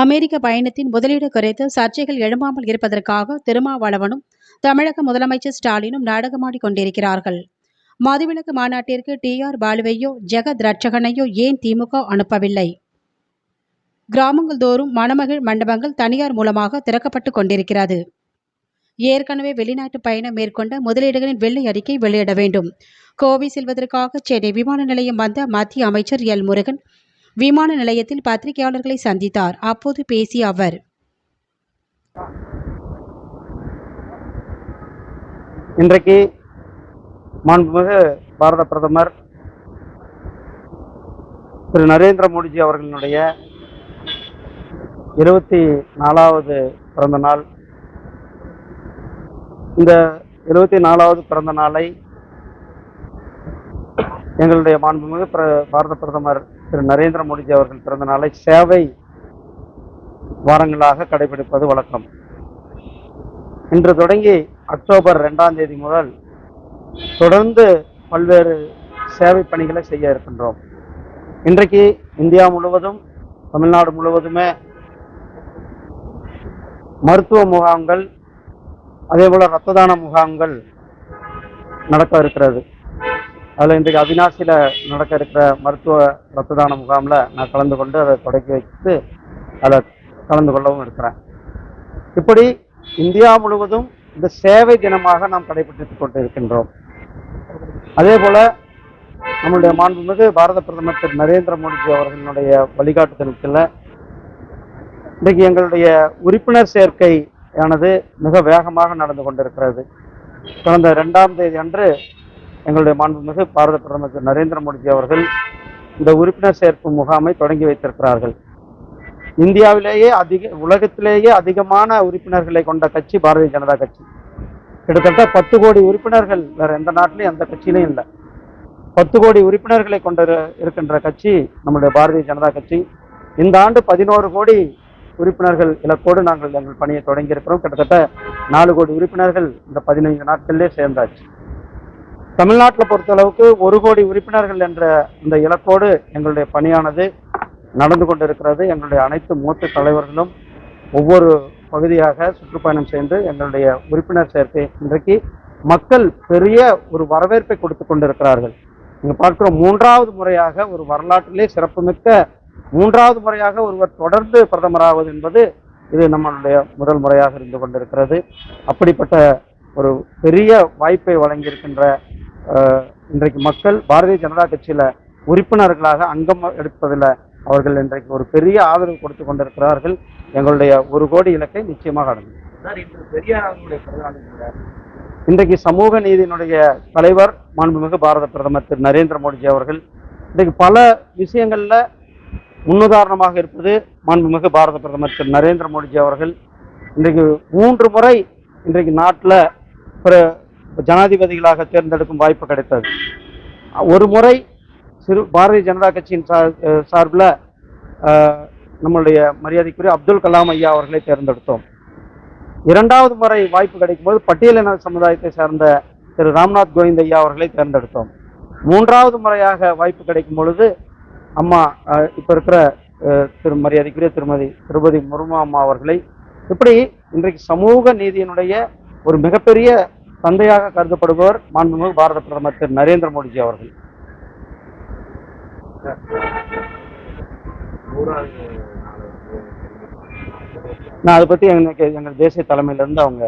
அமெரிக்க பயணத்தின் முதலீடு குறித்து சர்ச்சைகள் எழும்பாமல் இருப்பதற்காக திருமாவளவனும் தமிழக முதலமைச்சர் ஸ்டாலினும் நாடகமாடி கொண்டிருக்கிறார்கள். மதுவிலக்கு மாநாட்டிற்கு டி ஆர் பாலுவையோ ஜெகத் ரட்சகனையோ ஏன் திமுக அனுப்பவில்லை? கிராமங்கள் தோறும் மணமகிழ் மண்டபங்கள் தனியார் மூலமாக திறக்கப்பட்டு கொண்டிருக்கிறது. ஏற்கனவே வெளிநாட்டு பயணம் மேற்கொண்ட முதலீடுகளின் வெள்ளை அறிக்கை வெளியிட வேண்டும். கோவை செல்வதற்காக சென்னை விமான நிலையம் வந்த மத்திய அமைச்சர் எல் முருகன் விமான நிலையத்தில் பத்திரிகையாளர்களை சந்தித்தார். அப்போது பேசிய அவர் இன்றைக்கு மாண்புமிகு பாரத பிரதமர் திரு நரேந்திர மோடிஜி அவர்களினுடைய இருபத்தி நாலாவது பிறந்த நாள். இந்த இருபத்தி நாலாவது பிறந்த நாளை எங்களுடைய மாண்புமிகு பிர பாரத பிரதமர் திரு நரேந்திர மோடிஜி அவர்கள் பிறந்த நாளை சேவை வாரங்களாக கடைபிடிப்பது வழக்கம். இன்று தொடங்கி அக்டோபர் ரெண்டாம் தேதி முதல் தொடர்ந்து பல்வேறு சேவை பணிகளை செய்ய இருக்கின்றோம். இன்றைக்கு இந்தியா முழுவதும் தமிழ்நாடு முழுவதுமே மருத்துவ முகாம்கள் அதே போல ரத்த தான முகாம்கள் நடக்க இருக்கிறது. அதில் இன்றைக்கு அவினாசியில் நடக்க இருக்கிற மருத்துவ ரத்த தான முகாமில் நான் கலந்து கொண்டு அதை தொடக்கி வைத்து அதில் கலந்து கொள்ளவும் இருக்கிறேன். இப்படி இந்தியா முழுவதும் இந்த சேவை தினமாக நாம் கடைபிடித்து கொண்டு இருக்கின்றோம் அதே போல் நம்முடைய மாண்புமிகு பாரத பிரதமர் திரு நரேந்திர மோடிஜி அவர்களுடைய வழிகாட்டுதலுக்குள்ள இன்றைக்கு எங்களுடைய உறுப்பினர் சேர்க்கையானது மிக வேகமாக நடந்து கொண்டிருக்கிறது. கடந்த ரெண்டாம் தேதி அன்று எங்களுடைய மாண்புமிகு பாரத பிரதமர் திரு நரேந்திர மோடிஜி அவர்கள் இந்த உறுப்பினர் சேர்ப்பு முகாமை தொடங்கி வைத்திருக்கிறார்கள். இந்தியாவிலேயே அதிக உலகத்திலேயே அதிகமான உறுப்பினர்களை கொண்ட கட்சி பாரதிய ஜனதா கட்சி. கிட்டத்தட்ட பத்து கோடி உறுப்பினர்கள் வேற எந்த நாட்டிலையும் எந்த கட்சியிலையும் இல்லை. பத்து கோடி உறுப்பினர்களை கொண்ட இருக்கின்ற கட்சி நம்முடைய பாரதிய ஜனதா கட்சி. இந்த ஆண்டு பதினோரு கோடி உறுப்பினர்கள் இலக்கோடு நாங்கள் எங்கள் பணியை தொடங்கியிருக்கிறோம். கிட்டத்தட்ட நாலு கோடி உறுப்பினர்கள் இந்த பதினைந்து நாட்களிலே சேர்ந்தாச்சு. தமிழ்நாட்டில் பொறுத்தளவுக்கு ஒரு கோடி உறுப்பினர்கள் என்ற இந்த இலக்கோடு எங்களுடைய பணியானது நடந்து கொண்டிருக்கிறது. எங்களுடைய அனைத்து மூத்த தலைவர்களும் ஒவ்வொரு பகுதியாக சுற்றுப்பயணம் செய்து எங்களுடைய உறுப்பினர் சேர்க்கை இன்றைக்கு மக்கள் பெரிய ஒரு வரவேற்பை கொடுத்து கொண்டிருக்கிறார்கள். இங்கே பார்க்குறோம் மூன்றாவது முறையாக ஒரு வரலாற்றிலே சிறப்புமிக்க மூன்றாவது முறையாக ஒருவர் தொடர்ந்து பிரதமராவது என்பது இது நம்மளுடைய முதல் முறையாக இருந்து கொண்டிருக்கிறது. அப்படிப்பட்ட ஒரு பெரிய வாய்ப்பை வழங்கியிருக்கின்ற இன்றைக்கு மக்கள் பாரதிய ஜனதா கட்சியில உறுப்பினர்களாக அங்கம் எடுப்பதில் அவர்கள் இன்றைக்கு ஒரு பெரிய ஆதரவு கொடுத்து கொண்டிருக்கிறார்கள். எங்களுடைய ஒரு கோடி இலக்கை நிச்சயமாக பிறந்தநாள் இன்றைக்கு சமூக நீதியினுடைய தலைவர் மாண்புமிகு பாரத பிரதமர் திரு நரேந்திர மோடிஜி அவர்கள் இன்றைக்கு பல விஷயங்கள்ல முன்னுதாரணமாக இருப்பது மாண்புமிகு பாரத பிரதமர் திரு நரேந்திர மோடிஜி அவர்கள். இன்றைக்கு மூன்று முறை இன்றைக்கு நாட்டில் ஜனாதிபதிகளாக தேர்ந்தெடுக்கும் வாய்ப்பு கிடைத்தது. ஒரு முறை சிறு பாரதிய ஜனதா கட்சியின் சார் சார்பில் நம்மளுடைய மரியாதைக்குரிய அப்துல் கலாம் ஐயா அவர்களை தேர்ந்தெடுத்தோம். இரண்டாவது முறை வாய்ப்பு கிடைக்கும்போது பட்டியலின சமுதாயத்தை சேர்ந்த திரு ராம்நாத் கோவிந்த் ஐயா அவர்களை தேர்ந்தெடுத்தோம். மூன்றாவது முறையாக வாய்ப்பு கிடைக்கும் பொழுது அம்மா இப்போ இருக்கிற திரு மரியாதைக்குரிய திருமதி திருபதி முருமா அம்மா அவர்களை இப்படி இன்றைக்கு சமூக நீதியினுடைய ஒரு மிகப்பெரிய தந்தையாக கருதப்படுபவர் மாண்புமிகு பாரத பிரதமர் திரு நரேந்திர மோடிஜி அவர்கள். நான் அதை பத்தி எனக்கு எங்கள் தேசிய தலைமையிலேருந்து அவங்க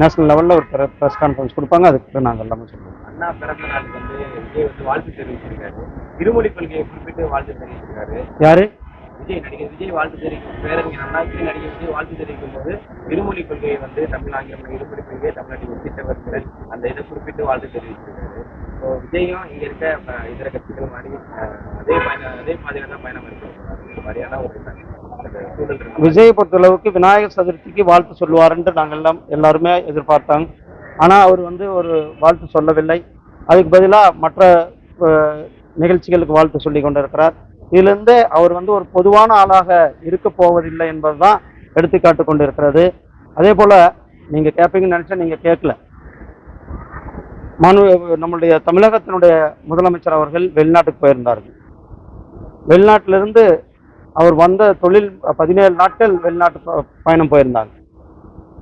நேஷனல் லெவலில் ஒரு ப்ரெஸ் கான்ஃபரன்ஸ் கொடுப்பாங்க. அதுக்கு நாங்கள் எல்லாமே சொல்லுவோம் அண்ணா பிறந்த நாளுக்கு வந்து வாழ்த்து தெரிவிச்சிருக்காரு. இருமொழி கொள்கையை குறிப்பிட்டு வாழ்த்து தெரிவிச்சிருக்காரு. யாரு? விஜய் நடிகர் விஜய் வாழ்த்து தெரிவிக்கும் பேரறிஞர் அண்ணா விஜய் நடிகர் விஜய் வாழ்த்து தெரிவிக்கும் போது இருமொழி கொள்கையை வந்து தமிழ் ஆங்கிலம் இருமொழி கொள்கையை தமிழ்நாட்டில் ஒப்பிட்டவர்கள் அந்த இதை குறிப்பிட்டு வாழ்த்து தெரிவிச்சிருக்காரு ஸோ விஜயும் இங்க இருக்க இதர கட்சிகள் மாதிரி அதே பயணம் அதே மாதிரியான தான் பயணம் இருக்கு. மாதிரியான ஒரு அந்த விஜயை பொறுத்தளவுக்கு விநாயகர் சதுர்த்திக்கு வாழ்த்து சொல்லுவாருன்ட்டு நாங்கள் எல்லாம் எல்லாருமே எதிர்பார்த்தாங்க ஆனால் அவர் வந்து ஒரு வாழ்த்து சொல்லவில்லை. அதுக்கு பதிலாக மற்ற நிகழ்ச்சிகளுக்கு வாழ்த்து சொல்லி கொண்டிருக்கிறார். இதிலிருந்து அவர் வந்து ஒரு பொதுவான ஆளாக இருக்க போவதில்லை என்பதுதான் எடுத்துக்காட்டு கொண்டிருக்கிறது. அதே போல் நீங்கள் கேட்பீங்கன்னு நினச்சா நீங்கள் கேட்கல. மனு நம்மளுடைய தமிழகத்தினுடைய முதலமைச்சர் அவர்கள் வெளிநாட்டுக்கு போயிருந்தார்கள். வெளிநாட்டிலிருந்து அவர் வந்த தொழில் பதினேழு நாட்கள் வெளிநாட்டு ப- பயணம் போயிருந்தாங்க.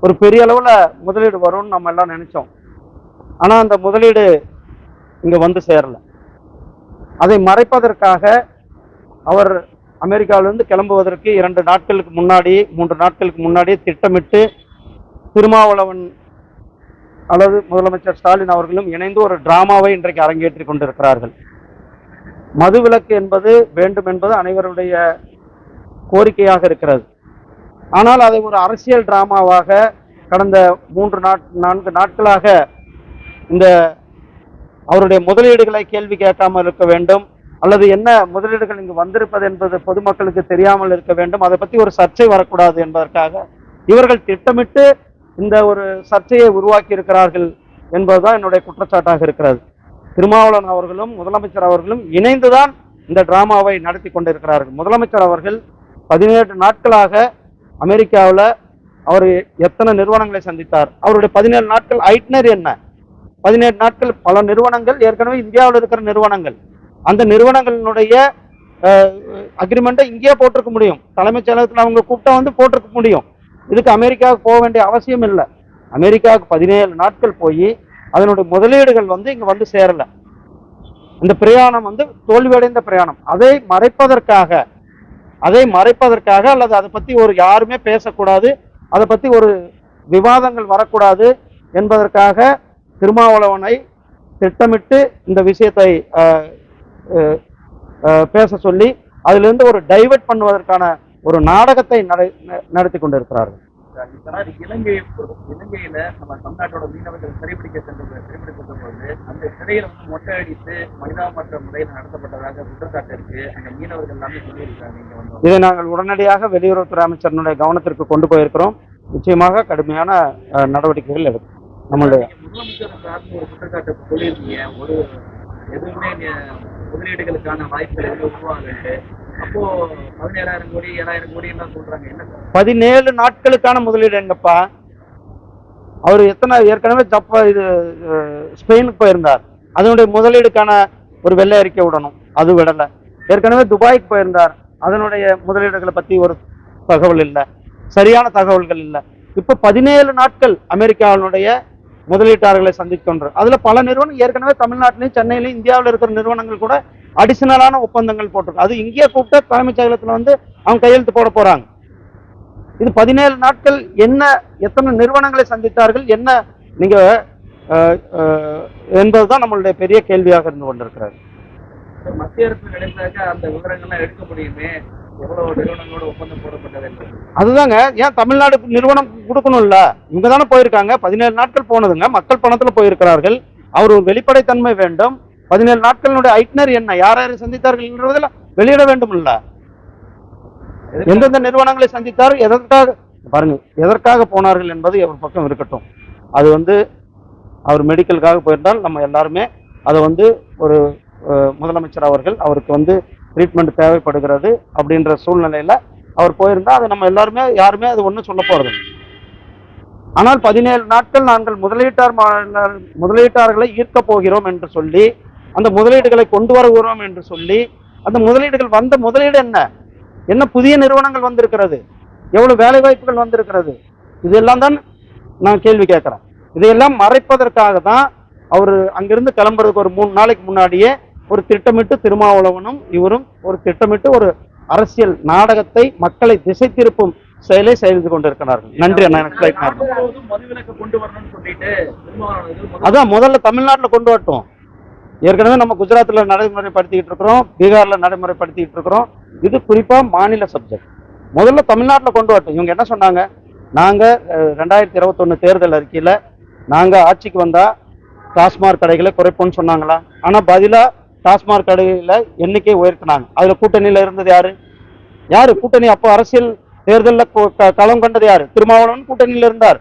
ஒரு பெரிய அளவில் முதலீடு வரும்னு நம்ம எல்லாம் நினச்சோம். ஆனால் அந்த முதலீடு இங்கே வந்து சேரலை. அதை மறைப்பதற்காக அவர் அமெரிக்காவிலிருந்து கிளம்புவதற்கு இரண்டு நாட்களுக்கு முன்னாடி மூன்று நாட்களுக்கு முன்னாடி திட்டமிட்டு திருமாவளவன் அல்லது முதலமைச்சர் ஸ்டாலின் அவர்களும் இணைந்து ஒரு டிராமாவை இன்றைக்கு அரங்கேற்றி கொண்டிருக்கிறார்கள். மதுவிலக்கு என்பது வேண்டும் என்பது அனைவருடைய கோரிக்கையாக இருக்கிறது. ஆனால் அதை ஒரு அரசியல் டிராமாவாக கடந்த மூன்று நாட் நான்கு நாட்களாக இந்த அவருடைய முதலீடுகளை கேள்வி கேட்காமல் இருக்க வேண்டும். அல்லது என்ன முதலீடுகள் இங்கு வந்திருப்பது என்பது பொதுமக்களுக்கு தெரியாமல் இருக்க வேண்டும். அதை பற்றி ஒரு சர்ச்சை வரக்கூடாது என்பதற்காக இவர்கள் திட்டமிட்டு இந்த ஒரு சர்ச்சையை உருவாக்கி இருக்கிறார்கள் என்பதுதான் என்னுடைய குற்றச்சாட்டாக இருக்கிறது. திருமாவளவன் அவர்களும் முதலமைச்சர் அவர்களும் இணைந்துதான் இந்த டிராமாவை நடத்தி கொண்டிருக்கிறார்கள். முதலமைச்சர் அவர்கள் பதினேழு நாட்களாக அமெரிக்காவில் அவர் எத்தனை நிறுவனங்களை சந்தித்தார்? அவருடைய பதினேழு நாட்கள் ஐட்னர் என்ன? பதினேழு நாட்கள் பல நிறுவனங்கள் ஏற்கனவே இந்தியாவில் இருக்கிற நிறுவனங்கள். அந்த நிறுவனங்களினுடைய அக்ரிமெண்ட்டை இங்கேயே போட்டிருக்க முடியும். தலைமைச் செயலகத்தில் அவங்க கூப்பிட்டா வந்து போட்டிருக்க முடியும். இதுக்கு அமெரிக்காவுக்கு போக வேண்டிய அவசியம் இல்லை. அமெரிக்காவுக்கு பதினேழு நாட்கள் போய் அதனுடைய முதலீடுகள் வந்து இங்கே வந்து சேரல. இந்த பிரயாணம் வந்து தோல்வியடைந்த பிரயாணம். அதை மறைப்பதற்காக அதை மறைப்பதற்காக அல்லது அதை பற்றி ஒரு யாருமே பேசக்கூடாது அதை பற்றி ஒரு விவாதங்கள் வரக்கூடாது என்பதற்காக திருமாவளவனை திட்டமிட்டு இந்த விஷயத்தை பேச சொல்லி அதிலிருந்து ஒரு டைவர்ட் பண்ணுவதற்கான ஒரு நாடகத்தை நடத்தி கொண்டிருக்கிறார்கள். இப்ப இலங்கை இலங்கையில நம்ம தமிழ்நாட்டோட மீனவர்கள் சிறைபிடிக்க சென்ற சிறைபிடிக்க போது அந்த சிறையில வந்து மொட்டை அடித்து மனிதாமற்ற முறையில் நடத்தப்பட்டதாக குற்றச்சாட்டு இருக்கு. அந்த மீனவர்கள் எல்லாமே சொல்லியிருக்காங்க இதை நாங்கள் உடனடியாக வெளியுறவுத்துறை அமைச்சரினுடைய கவனத்திற்கு கொண்டு போயிருக்கிறோம். நிச்சயமாக கடுமையான நடவடிக்கைகள் எடுக்கும். நம்மளுடைய முதலமைச்சர் ஒரு குற்றச்சாட்டு சொல்லியிருக்கீங்க ஒரு எதுவுமே முதலீடுகளுக்கான வாய்ப்புகள் எதுவும் உருவாகுது? அப்போ பதினேழாயிரம் கோடி ஏழாயிரம் கோடி எல்லாம் சொல்றாங்க. என்ன பதினேழு நாட்களுக்கான முதலீடு எங்கப்பா? அவர் எத்தனை ஏற்கனவே ஜப்பா இது ஸ்பெயினுக்கு போயிருந்தார். அதனுடைய முதலீடுக்கான ஒரு வெள்ளை அறிக்கை விடணும். அது விடலை. ஏற்கனவே துபாய்க்கு போயிருந்தார். அதனுடைய முதலீடுகளை பற்றி ஒரு தகவல் இல்லை. சரியான தகவல்கள் இல்லை. இப்போ பதினேழு நாட்கள் அமெரிக்காவினுடைய முதலீட்டாளர்களை சந்திக்கின்றோம் அதில் பல நிறுவனம் ஏற்கனவே தமிழ்நாட்டிலையும் சென்னையிலையும் இந்தியாவில் இருக்கிற நிறுவனங்கள் கூட அடிஷனலான ஒப்பந்தங்கள் போட்டிருக்கு. அது இங்கேயே கூப்பிட்டு தலைமைச் செயலகத்தில் வந்து அவங்க கையெழுத்து போட போகிறாங்க இது பதினேழு நாட்கள் என்ன எத்தனை நிறுவனங்களை சந்தித்தார்கள் என்ன நீங்கள் அஹ், அஹ், என்பதுதான் நம்மளுடைய பெரிய கேள்வியாக இருந்து கொண்டிருக்கிறது. மத்திய அரசு கிடைத்தாக்க அந்த விவரங்கள்லாம் எடுக்க முடியுமே? அதுதாங்க ஏன் தமிழ்நாடு நிறுவனம் கொடுக்கணும்ல? இவங்க தானே போயிருக்காங்க. பதினேழு நாட்கள் போனதுங்க. மக்கள் பணத்துல போயிருக்கிறார்கள். அவர் ஒரு வெளிப்படைத்தன்மை வேண்டும். பதினேழு நாட்களினுடைய ஐட்னர் என்ன? யார் யாரை சந்தித்தார்கள் என்றதில் வெளியிட வேண்டும் இல்ல எந்தெந்த நிறுவனங்களை சந்தித்தார் எதற்காக பாருங்க எதற்காக போனார்கள் என்பது ஒரு பக்கம் இருக்கட்டும். அது வந்து அவர் மெடிக்கலுக்காக போயிருந்தால் நம்ம எல்லாருமே அதை வந்து ஒரு முதலமைச்சர் அவர்கள் அவருக்கு வந்து ட்ரீட்மெண்ட் தேவைப்படுகிறது அப்படின்ற சூழ்நிலையில் அவர் போயிருந்தால் அது நம்ம எல்லாருமே யாருமே அது ஒன்றும் சொல்ல போகிறது இல்லை. ஆனால் பதினேழு நாட்கள் நாங்கள் முதலீட்டார் மா- முதலீட்டாளர்களை ஈர்க்க போகிறோம் என்று சொல்லி அந்த முதலீடுகளை கொண்டு வருகிறோம் என்று சொல்லி அந்த முதலீடுகள் வந்த முதலீடு என்ன? என்ன புதிய நிறுவனங்கள் வந்திருக்கிறது? எவ்வளவு வேலை வாய்ப்புகள் வந்திருக்கிறது? இதெல்லாம் தான் நான் கேள்வி கேட்குறேன். இதையெல்லாம் மறைப்பதற்காக தான் அவர் அங்கிருந்து கிளம்புறதுக்கு ஒரு மூணு நாளைக்கு முன்னாடியே ஒரு திட்டமிட்டு திருமாவளவனும் இவரும் ஒரு திட்டமிட்டு ஒரு அரசியல் நாடகத்தை மக்களை திசை திருப்பும் செயலை செய்து கொண்டிருக்கிறார்கள். நன்றி அண்ணா எனக்கு கொண்டு வரணும்னு சொல்லிட்டு அதான் முதல்ல தமிழ்நாட்டில் கொண்டு வரட்டும். ஏற்கனவே நம்ம குஜராத்தில் நடைமுறைப்படுத்திக்கிட்டு இருக்கிறோம் பீகாரில் நடைமுறைப்படுத்திக்கிட்டு இருக்கிறோம். இது குறிப்பாக மாநில சப்ஜெக்ட் முதல்ல தமிழ்நாட்டில் கொண்டு வரட்டும். இவங்க என்ன சொன்னாங்க? நாங்கள் ரெண்டாயிரத்தி இருபத்தொன்று தேர்தல் அறிக்கையில் நாங்கள் ஆட்சிக்கு வந்தால் டாஸ்மாக் கடைகளை குறைப்போம்னு சொன்னாங்களா? ஆனால் பதிலாக டாஸ்மாக் கடையில் எண்ணிக்கை உயர்த்தினாங்க. அதில் கூட்டணியில் இருந்தது யாரு? யாரு? கூட்டணி அப்போ அரசியல் தேர்தலில் களம் கண்டது யாரு? திருமாவளவன் கூட்டணியில் இருந்தார்.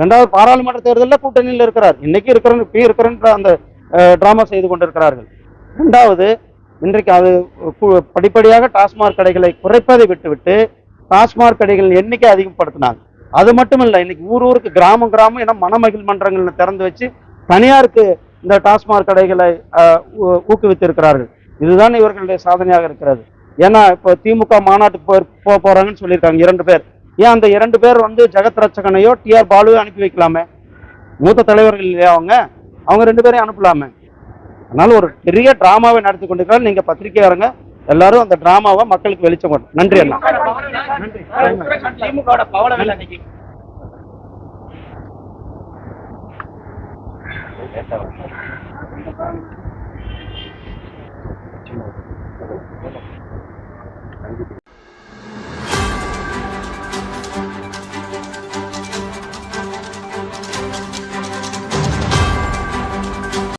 ரெண்டாவது பாராளுமன்ற தேர்தலில் கூட்டணியில் இருக்கிறார். இன்னைக்கு இருக்கிற இப்பயும் இருக்கிறன்ற அந்த டிராமா செய்து கொண்டிருக்கிறார்கள். ரெண்டாவது இன்றைக்கு அது படிப்படியாக டாஸ்மாக் கடைகளை குறைப்பதை விட்டுவிட்டு டாஸ்மாக் கடைகள் எண்ணிக்கை அதிகப்படுத்தினாங்க. அது மட்டும் இல்லை இன்னைக்கு ஊர் ஊருக்கு கிராமம் கிராமம் என மனமகிழ் மன்றங்கள்னு திறந்து வச்சு தனியாருக்கு இந்த டாஸ்மாக் கடைகளை ஊக்குவித்திருக்கிறார்கள். இதுதான் இவர்களுடைய சாதனையாக இருக்கிறது. ஏன்னா இப்போ திமுக மாநாட்டுக்கு போ போக போகிறாங்கன்னு சொல்லியிருக்காங்க இரண்டு பேர். ஏன் அந்த இரண்டு பேர் வந்து ஜெகத் ரட்சகனையோ டிஆர் பாலுவோ அனுப்பி வைக்கலாமே? மூத்த தலைவர்கள் இல்லையா அவங்க? அவங்க ரெண்டு பேரையும் அனுப்பலாமே? அதனால ஒரு பெரிய டிராமாவை நடத்தி கொண்டிருக்கிறார் நீங்கள் பத்திரிகையாளருங்க. எல்லாரும் அந்த டிராமாவை மக்களுக்கு வெளிச்சம் கொண்டு நன்றி அண்ணா. திமுகவோட やったわ。